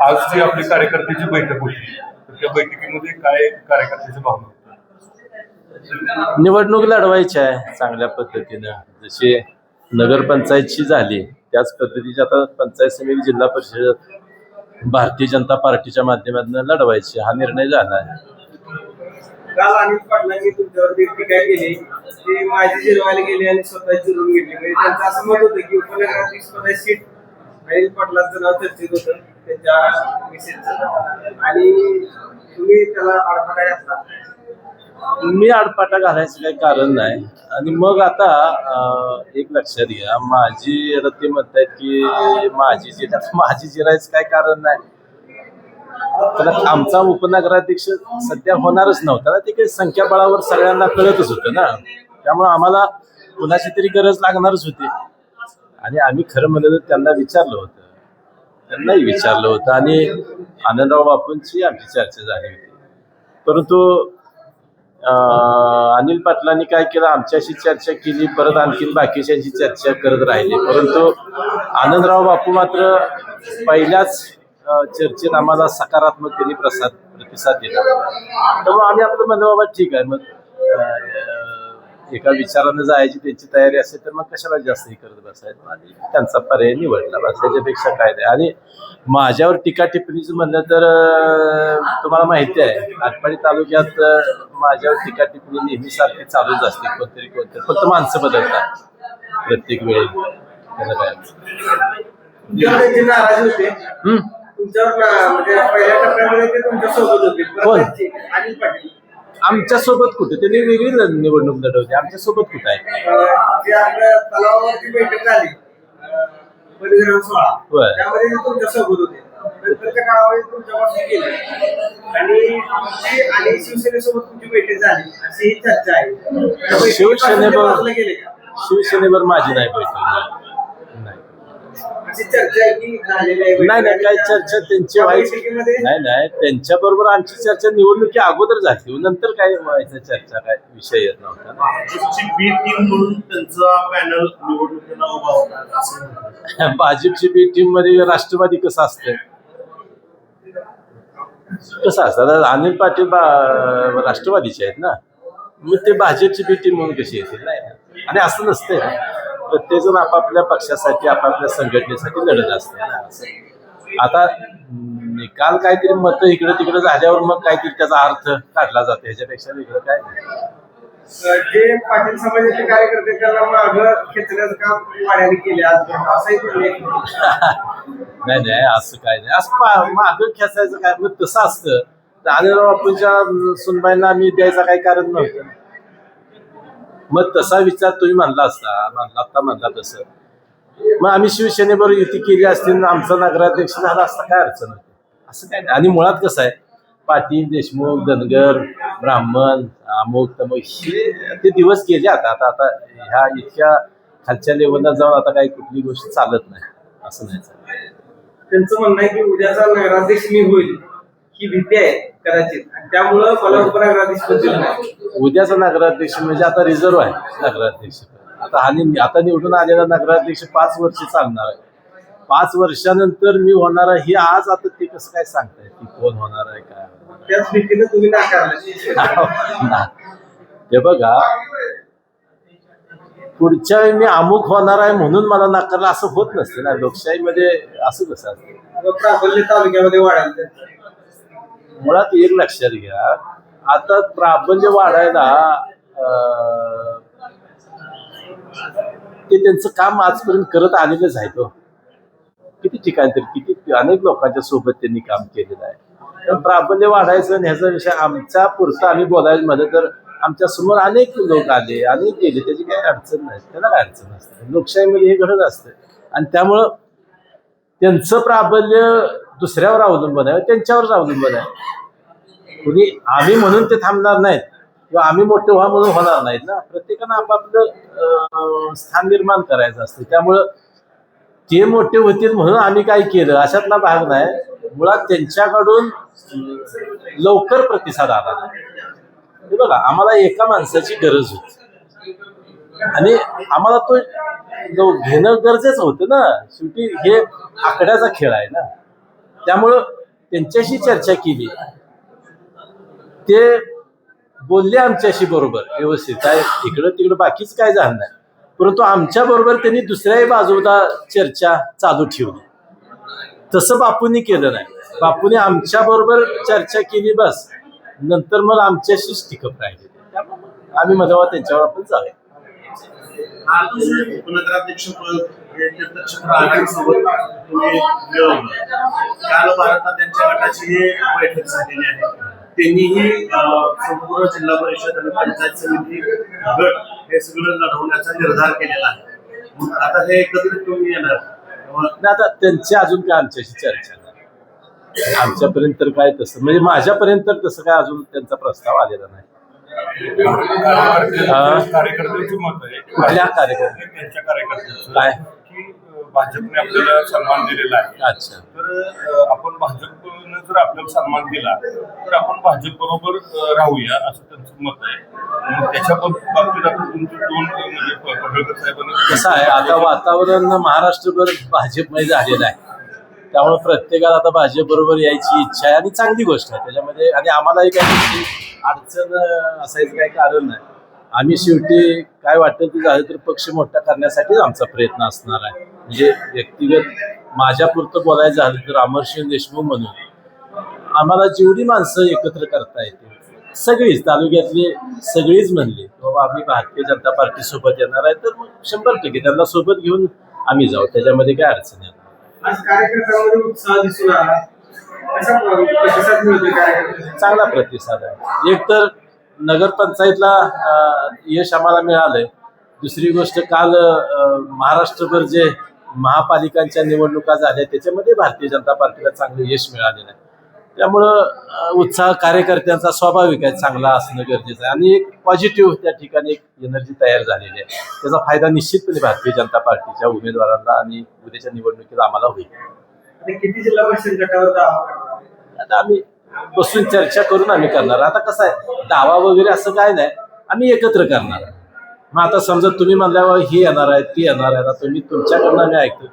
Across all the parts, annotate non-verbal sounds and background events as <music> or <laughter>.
आज जी आपली कार्यकर्त्याची बैठक होती तर त्या बैठकीमध्ये काय कार्यकर्त्याची भावना निवडणूक लढवायची आहे चांगल्या पद्धतीनं. जशी नगरपंचायतची झाली त्याच पद्धतीची आता पंचायत समिती जिल्हा परिषद भारतीय जनता पार्टीच्या माध्यमातून लढवायची हा निर्णय झाला आहे. काल अनिल पाटलांनी तुमच्यावरती टीका केली की माझी जिरवायला गेली आणि स्वतः जिरून गेली म्हणजे त्यांचं असं मत होतं की उपनगरातील स्वतः सीट अनिल पाटलांचं नाव चर्चेत होतं त्यांच्या मिसेसचं आणि तुम्ही त्याला अडथळा असता मी आडपाटा घालायचं काही कारण नाही. आणि मग आता अं, एक लक्षात घ्या माझी आता ते म्हणतायत की माझी जिरा <laughs> माझी जिरायचं काय कारण नाही. तर आमचा उपनगराध्यक्ष सध्या होणारच नव्हता ना ते काही संख्याबळावर सगळ्यांना कळतच होतं ना. त्यामुळे आम्हाला कुणाची तरी गरज लागणारच होती. आणि आम्ही खरं म्हणलं तर त्यांना विचारलं होतं. त्यांनाही विचारलं होतं आणि आनंदराव बापूंची आमची चर्चा झाली होती. परंतु अनिल पाटलांनी काय केलं? आमच्याशी चर्चा केली परत आणखीन बाकीच्याशी चर्चा करत राहिले. परंतु आनंदराव बापू मात्र पहिल्याच चर्चेत आम्हाला सकारात्मक त्यांनी प्रसाद प्रतिसाद दिला. त्यामुळे आम्ही आपलं म्हणलं बाबा ठीक आहे. मग एका विचारानं जायची त्यांची तयारी असेल तर मग कशाला जास्त हे करत बसायचं? आणि त्यांचा पर्याय निवडला बस. त्याच्यापेक्षा काय नाही. आणि माझ्यावर टीका टिप्पणीचं म्हणलं तर तुम्हाला माहिती आहे आटपाडी तालुक्यात माझ्यावर टीका टिप्पणी नेहमी सारखी चालूच असते कोणतरी कोणतरी. फक्त माणसं बदलतात प्रत्येक वेळी. काय आमच्यासोबत कुठे? त्यांनी वेगळी निवडणूक लढवली. आमच्यासोबत कुठं आहे? तलावावरती बैठक झाली. सोहळा. त्यामध्ये तुमच्यासोबत होते. नंतरच्या काळामध्ये तुमच्यापासून गेले. आणि तुमची आणि शिवसेनेसोबत तुमची बैठक झाली. अशी ही चर्चा आहे. त्या बैठकीपासून ते शिवसेनेवर बाजूला गेले का? शिवसेनेवर माझी नाही बैठक झाली. नाही अशी चर्चा आहे की झालेली आहे नाही नाही काही चर्चा त्यांची त्या व्हायची नाही नाही त्यांच्या बरोबर आमची चर्चा निवडणुकी अगोदर झाली नंतर काय व्हायचं चर्चा काय विषय येत नव्हता ना. भाजपची बी टीम म्हणून त्यांचा पॅनल निवडणुकीला उभा होता असं म्हणतात. भाजपची बी टीममध्ये राष्ट्रवादी कसं असतं कसं असतं अनिल पाटील बा- राष्ट्रवादीचे आहेत ना मग ते भाजपची बी टीम म्हणून कशी येतील नाही. आणि असं नसतंय. प्रत्येकजण आपापल्या पक्षासाठी आपापल्या संघटनेसाठी लढत असते ना असं. आता निकाल काहीतरी मतं इकडे तिकडे झाल्यावर मग काहीतरी त्याचा अर्थ काढला जातो ह्याच्यापेक्षा वेगळं काय नाही. जे पाटील समाजाचे कार्यकर्ते त्यांना मागं खेचण्याचं काम वाड्याने केले आज. असंही तुम्ही एक नाही नाही असं काय नाही. असं माग खेचायचं काय? मग तसं असतं. अनिलराव बापूंच्या सुनबाईंना आम्ही द्यायचं काही कारण नव्हतं. मग तसा विचार तुम्ही मानला असता मानला असता म्हणला तसं. मग आम्ही शिवसेनेबरोबर युती केली असती आणि आमचा नगराध्यक्ष झाला असता काय अडचण होती? असं काय नाही. आणि मुळात कसं आहे पाटील देशमुख धनगर ब्राह्मण अमुक तमुक हे ते दिवस गेले आता. आता आता ह्या इतक्या खालच्या लेवलला जाऊन आता काही कुठली गोष्ट चालत नाही. असं नाही. चालत त्यांचं म्हणणं आहे की उद्याचा नगराध्यक्ष मी होईल ही भीती आहे. कदाचित. आणि त्यामुळं मला उपनगराध्यक्ष पद दिलं नाही. उद्याचा नगराध्यक्ष म्हणजे आता रिझर्व्ह आहे नगराध्यक्ष. आता आणि आता निवडून आलेला नगराध्यक्ष पाच वर्ष चालणार आहे. पाच वर्षानंतर मी होणार आहे हे आज आता ते कसं काय सांगताय? की कोण होणार आहे काय होणार त्याच भीतीनं तुम्ही नाकारलं. <laughs> हे बघा. पुढच्या वेळी मी अमुक होणार आहे म्हणून मला नाकारलं असं होत नसते ना. लोकशाहीमध्ये असं कसं असतं? प्राबल्य तालुक्यामध्ये वाढायला. मुळात एक लक्षात घ्या. आता प्राबल्य वाढायला ते त्यांचं काम आजपर्यंत करत आलेलंच आहे तो. किती ठिकाणी तरी किती अनेक लोकांच्या सोबत त्यांनी काम केलेलं आहे. प्राबल्य वाढायचं आणि ह्याचा विषय आमच्या पुरता आम्ही बोलायचं म्हणलं तर आमच्यासमोर अनेक लोक आले अनेक गेले त्याची काही अडचण नाही. त्याला काय अडचण असते? लोकशाहीमध्ये हे घडत असतं. आणि त्यामुळं त्यांचं प्राबल्य दुसऱ्यावर अवलंबून आहे त्यांच्यावरच अवलंबून आहे. कुणी आम्ही म्हणून ते थांबणार नाहीत किंवा आम्ही मोठे व्हा म्हणून होणार नाहीत ना. प्रत्येकानं आपापलं स्थान निर्माण करायचं असतं. त्यामुळं ते मोठे होतील म्हणून आम्ही काय केलं अशातला भाग नाही. मुळात त्यांच्याकडून लवकर प्रतिसाद आला. नाही. हे बघा आम्हाला एका माणसाची गरज होती. आणि आम्हाला तो घेणं गरजेचं होतं ना. शेवटी हे आकड्याचा खेळ आहे ना. त्यामुळं त्यांच्याशी चर्चा केली. ते बोलले आमच्याशी बरोबर व्यवस्थित. काय इकडं तिकडं बाकीच काय झालं नाही परंतु आमच्या बरोबर त्यांनी दुसऱ्याही बाजूला चर्चा चालू ठेवली. तसं बापूंनी केलं नाही. बापूने आमच्या बरोबर चर्चा केली बस. नंतर मग आमच्याशीच टिकप राहिले. आम्ही मधावा त्यांच्यावर आपण चालेल. काल भारतात त्यांच्या गटाची ही बैठक झालेली आहे त्यांनीही संपूर्ण जिल्हा परिषद आणि पंचायत समिती गट हे सगळं लढवण्याचा निर्धार केलेला आहे आता हे एकत्रित तुम्ही येणार आता त्यांची अजून काय आमच्याशी चर्चा आमच्यापर्यंत तर काय तसं म्हणजे माझ्यापर्यंत तर तसं काय अजून त्यांचा प्रस्ताव आलेला नाही. कार्यकर्त्यांचं मत आहे. की कुठल्या कार्यकर्ते? त्यांच्या कार्यकर्त्यांचं. काय? की अं, भाजपने आपल्याला सन्मान दिलेला आहे. अच्छा. तर आपण भाजपनं जर आपल्याला सन्मान दिला तर आपण भाजप बरोबर राहूया असं त्यांचं मत आहे. त्याच्या बाब- बाबतीत आपण तुमचे दोन म्हणजे प- पडळकर साहेबांनी कसं आहे आता वातावरण महाराष्ट्रभर भाजपमय झालेलं आहे. त्यामुळे प्रत्येकाला आता भाजप बरोबर यायची इच्छा आहे आणि चांगली गोष्ट आहे. त्याच्यामध्ये आणि आम्हालाही काही अडचण असायचं काही कारण नाही. आम्ही शेवटी काय वाटतं ते झालं तर पक्ष मोठा करण्यासाठीच आमचा प्रयत्न असणार आहे. म्हणजे व्यक्तिगत माझ्यापुरतं बोलायचं झालं तर अमरसिंह देशमुख म्हणून आम्हाला जेवढी माणसं एकत्र करता येतील सगळीच तालुक्यातली सगळीच म्हणली बाबा आम्ही भारतीय जनता पार्टी सोबत येणार आहे तर मग शंभर टक्के त्यांना सोबत घेऊन आम्ही जाऊ त्याच्यामध्ये काय अडचण येणार चांगला प्रतिसाद आहे. एक तर नगरपंचायतला यश आम्हाला मिळालंय. दुसरी गोष्ट काल महाराष्ट्रभर जे महापालिकांच्या निवडणुका झाल्या त्याच्यामध्ये भारतीय जनता पार्टीला चांगलं यश मिळालेलं आहे. त्यामुळं उत्साह कार्यकर्त्यांचा स्वाभाविक आहे चांगला असणं गरजेचं आहे. आणि एक पॉझिटिव्ह त्या ठिकाणी एक एनर्जी तयार झालेली आहे. त्याचा फायदा निश्चितपणे भारतीय जनता पार्टीच्या उमेदवारांना आणि उद्याच्या निवडणुकीला आम्हाला होईल. आता किती जिल्हा परिषद गटावर दावा करणार आता आम्ही बसून चर्चा करून आम्ही करणार. आता कसं आहे दावा वगैरे असं काय नाही. आम्ही एकत्र करणार. मग आता समजा तुम्ही म्हणल्यावर ही येणार आहे ती येणार आहे आता तुम्ही तुमच्याकडनं आम्ही ऐकतो.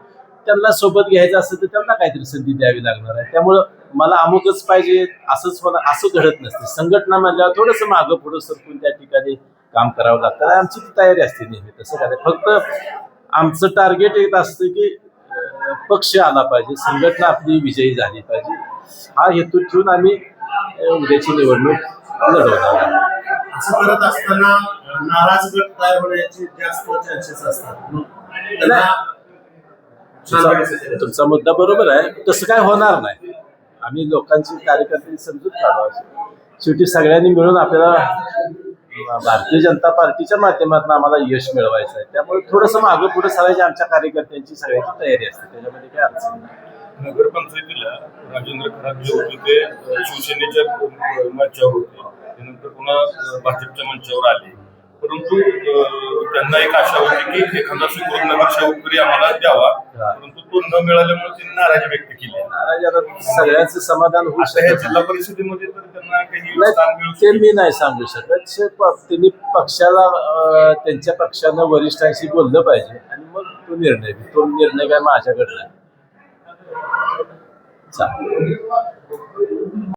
त्यांना सोबत घ्यायचं असेल तर त्यांना काहीतरी संधी द्यावी लागणार आहे. त्यामुळं मला अमुकच पाहिजे असंच होणार असं घडत नसते. संघटना म्हणल्यावर थोडंसं मागं पुढं सरकून त्या ठिकाणी काम करावं लागतं. आमची ती तयारी असते नेहमी तसं काय फक्त आमचं टार्गेट एक असतं की पक्ष आला पाहिजे संघटना आपली विजयी झाली पाहिजे. हा हेतू ठेवून आम्ही उद्याची निवडणूक लढवणार आहोत. असं करत असताना अं, नाराज गट तयार होण्याचे जास्त चान्सेस असतात? मग त्यांना तुमचा मुद्दा बरोबर आहे. तसं काय होणार नाही. आम्ही लोकांची कार्यकर्त्यांची समजूत काढू. शेवटी सगळ्यांनी मिळून आपल्याला भारतीय जनता पार्टीच्या माध्यमातून आम्हाला यश मिळवायचं आहे त्यामुळे थोडंसं मागं पुढे सरायची आमच्या कार्यकर्त्यांची सगळ्याची तयारी असते. त्याच्यामध्ये काय अडचण नाही. नगरपंचायतीला राजेंद्र खराब जे होते ते शिवसेनेच्या मंचावर होते. त्यानंतर पुन्हा भाजपच्या मंचावर आले. परंतु त्यांना एक आशा होती की एखादा सुकृत नगरसेवक तरी आम्हाला द्यावा. परंतु तो न मिळाल्यामुळे त्यांनी नाराजी व्यक्त केली. नाराज आता सगळ्यांचं समाधान होऊ आता ह्या शकत जिल्हा परिषदेमध्ये तर त्यांना काही नाही मिळू ते मी नाही. सांगू शकत. शे- प- त्यांनी पक्षाला अं, त्यांच्या पक्षानं वरिष्ठांशी बोललं पाहिजे आणि मग तो निर्णय. तो निर्णय काय माझ्याकडे नाही. चालेल.